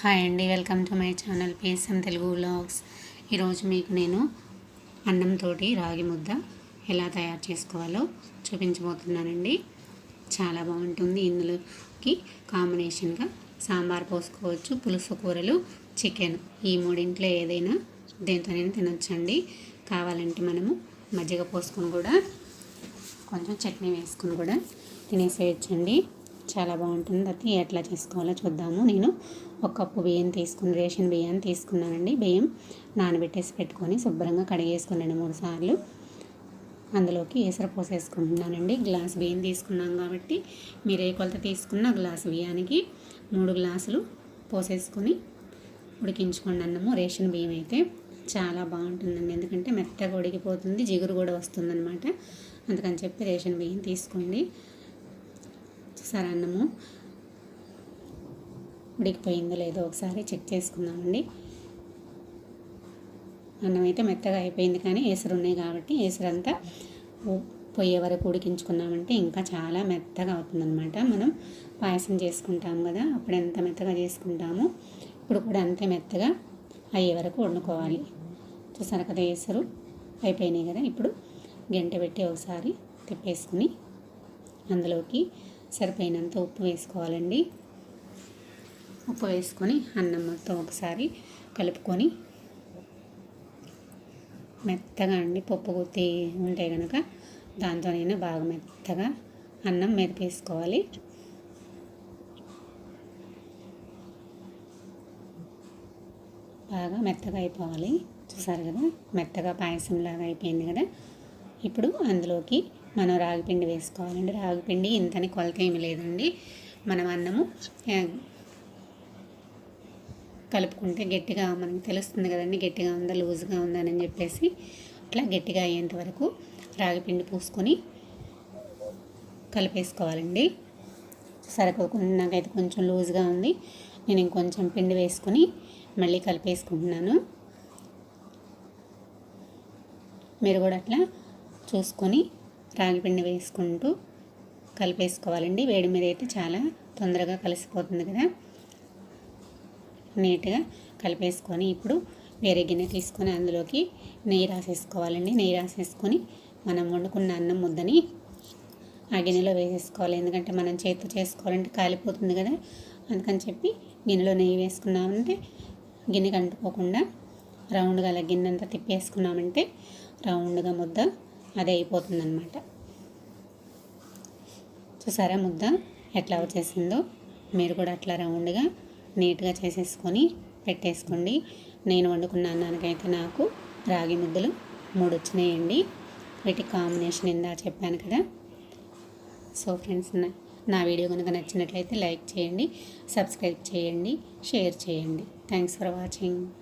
Hi అండి welcome to my channel Pesam Telugu vlogs ఈరోజు మీకు నేను అన్నంతో రాగి ముద్ద ఎలా తయారు చేసుకోవాలో చూపించబోతున్నానండి. చాలా బాగుంటుంది. ఇందులోకి కాంబినేషన్గా సాంబార్ పోసుకోవచ్చు పులుసు కూరలు చికెన్ ఈ మూడింట్లో ఏదైనా దేంతోనైనా తినొచ్చండి. కావాలంటే మనము మజ్జిగ పోసుకొని కూడా కొంచెం చట్నీ వేసుకొని కూడా తినేసేయచ్చండి. చాలా బాగుంటుంది. అది ఎట్లా చేసుకోవాలో చూద్దాము. నేను ఒక కప్పు బియ్యం తీసుకుని రేషన్ బియ్యాన్ని తీసుకున్నానండి. బియ్యం నానబెట్టేసి పెట్టుకొని శుభ్రంగా కడిగేసుకున్నాను మూడు సార్లు. అందులోకి ఏసర పోసేసుకుంటున్నానండి. గ్లాస్ బియ్యం తీసుకున్నాం కాబట్టి మీరు ఏ కొలత తీసుకున్న గ్లాస్ బియ్యానికి మూడు గ్లాసులు పోసేసుకొని ఉడికించుకోండి అన్నము. రేషన్ బియ్యం అయితే చాలా బాగుంటుందండి. ఎందుకంటే మెత్తగా ఉడికిపోతుంది జిగురు కూడా వస్తుందన్నమాట. అందుకని చెప్పి రేషన్ బియ్యం తీసుకోండి. చూసారా అన్నము ఉడికిపోయిందో లేదో ఒకసారి చెక్ చేసుకుందామండి. అన్నం అయితే మెత్తగా అయిపోయింది కానీ ఏసరు ఉన్నాయి కాబట్టి ఏసరంతా పొయ్యే వరకు ఉడికించుకున్నామంటే ఇంకా చాలా మెత్తగా అవుతుందన్నమాట. మనం పాయసం చేసుకుంటాం కదా అప్పుడు ఎంత మెత్తగా చేసుకుంటామో ఇప్పుడు కూడా అంతే మెత్తగా అయ్యే వరకు వండుకోవాలి. చూసారు కదా ఏసరు అయిపోయినాయి కదా ఇప్పుడు గంట పెట్టి ఒకసారి తిప్పేసుకుని అందులోకి సరిపోయినంత ఉప్పు వేసుకోవాలండి. ఉప్పు వేసుకొని అన్నం మొత్తం ఒకసారి కలుపుకొని మెత్తగా అండి పప్పు గుత్తి ఉంటే కనుక దాంతోనైనా బాగా మెత్తగా అన్నం మెరిపేసుకోవాలి బాగా మెత్తగా అయిపోవాలి. చూసారు కదా? మెత్తగా పాయసంలాగా అయిపోయింది కదా? ఇప్పుడు అందులోకి మనం రాగిపిండి వేసుకోవాలండి. రాగిపిండి ఇంతని కొలత ఏమి లేదండి. మనం అన్నము కలుపుకుంటే గట్టిగా మనకి తెలుస్తుంది కదండి. గట్టిగా ఉందా లూజ్గా ఉందా అని చెప్పేసి అట్లా గట్టిగా అయ్యేంత వరకు రాగిపిండి పూసుకొని కలిపేసుకోవాలండి. సరిపోకుండా నాకైతే కొంచెం లూజ్గా ఉంది. నేను ఇంకొంచెం పిండి వేసుకొని మళ్ళీ కలిపేసుకుంటున్నాను. మీరు కూడా అట్లా చూసుకొని రాగిపిండి వేసుకుంటూ కలిపేసుకోవాలండి. వేడి మీద అయితే చాలా తొందరగా కలిసిపోతుంది కదా. నీట్గా కలిపేసుకొని ఇప్పుడు వేరే గిన్నె తీసుకొని అందులోకి నెయ్యి రాసేసుకోవాలండి. నెయ్యి రాసేసుకొని మనం వండుకున్న అన్నం ముద్దని ఆ గిన్నెలో వేసేసుకోవాలి. ఎందుకంటే మనం చేతితో చేసుకోవాలంటే కాలిపోతుంది కదా. అందుకని చెప్పి గిన్నెలో నెయ్యి వేసుకున్నామంటే గిన్నెకి అంటుకోకుండా రౌండ్గా అలా గిన్నె అంతా తిప్పేసుకున్నామంటే రౌండ్గా ముద్ద అది అయిపోతుంది అనమాట చూసారా ముద్ద? ఎట్లా వచ్చేసిందో? మీరు కూడా అట్లా రౌండ్గా నీట్గా చేసేసుకొని పెట్టేసుకోండి. నేను వండుకున్న అన్నానికైతే నాకు రాగి ముద్దలు మూడు వచ్చినాయండి. వీటి కాంబినేషన్ ఇందా చెప్పాను కదా? సో ఫ్రెండ్స్ నా వీడియో కనుక నచ్చినట్లయితే లైక్ చేయండి సబ్స్క్రైబ్ చేయండి షేర్ చేయండి. Thanks for watching.